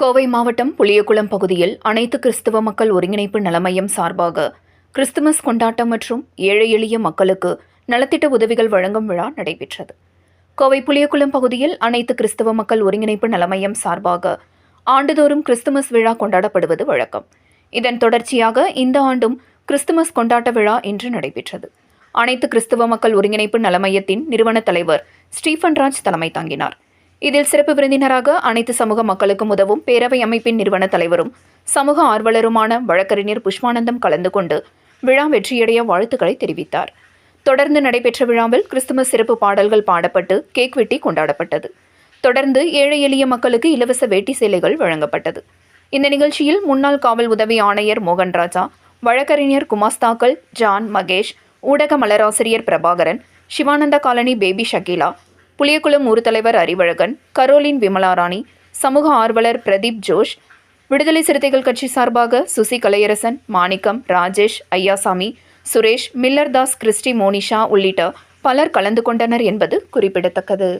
கோவை மாவட்டம் புளியகுளம் பகுதியில் அனைத்து கிறிஸ்தவ மக்கள் ஒருங்கிணைப்பு நலமையம் சார்பாக கிறிஸ்துமஸ் கொண்டாட்டம் மற்றும் ஏழை எளிய மக்களுக்கு நலத்திட்ட உதவிகள் வழங்கும் விழா நடைபெற்றது. கோவை புளியகுளம் பகுதியில் அனைத்து கிறிஸ்தவ மக்கள் ஒருங்கிணைப்பு நலமையம் சார்பாக ஆண்டுதோறும் கிறிஸ்துமஸ் விழா கொண்டாடப்படுவது வழக்கம். இதன் தொடர்ச்சியாக இந்த ஆண்டும் கிறிஸ்துமஸ் கொண்டாட்ட விழா இன்று நடைபெற்றது. அனைத்து கிறிஸ்தவ மக்கள் ஒருங்கிணைப்பு நலமையத்தின் நிறுவன தலைவர் ஸ்டீஃபன் ராஜ் தலைமை தாங்கினார். இதில் சிறப்பு விருந்தினராக அனைத்து சமூக மக்களுக்கும் உதவும் பேரவை அமைப்பின் நிறுவன தலைவரும் சமூக ஆர்வலருமான வழக்கறிஞர் புஷ்பானந்தம் கலந்து கொண்டு விழா வெற்றியடைய வாழ்த்துக்களை தெரிவித்தார். தொடர்ந்து நடைபெற்ற விழாவில் கிறிஸ்துமஸ் சிறப்பு பாடல்கள் பாடப்பட்டு கேக் வெட்டி கொண்டாடப்பட்டது. தொடர்ந்து ஏழை எளிய மக்களுக்கு இலவச வேட்டி சேலைகள் வழங்கப்பட்டது. இந்த நிகழ்ச்சியில் முன்னாள் காவல் உதவி ஆணையர் மோகன் ராஜா வழக்கறிஞர் குமாஸ்தாக்கள் ஜான் மகேஷ் ஊடக மலராசிரியர் பிரபாகரன் சிவானந்த காலனி பேபி ஷகீலா புளியகுளம் ஊர் தலைவர் அறிவழகன் கரோலின் விமலாராணி சமூக ஆர்வலர் பிரதீப் ஜோஷ் விடுதலை சிறுத்தைகள் கட்சி சார்பாக சுசி கலையரசன் மாணிக்கம் ராஜேஷ் ஐயாசாமி சுரேஷ் மில்லர் தாஸ் கிறிஸ்டி மோனிஷா உள்ளிட்ட பலர் கலந்து கொண்டனர் என்பது குறிப்பிடத்தக்கது.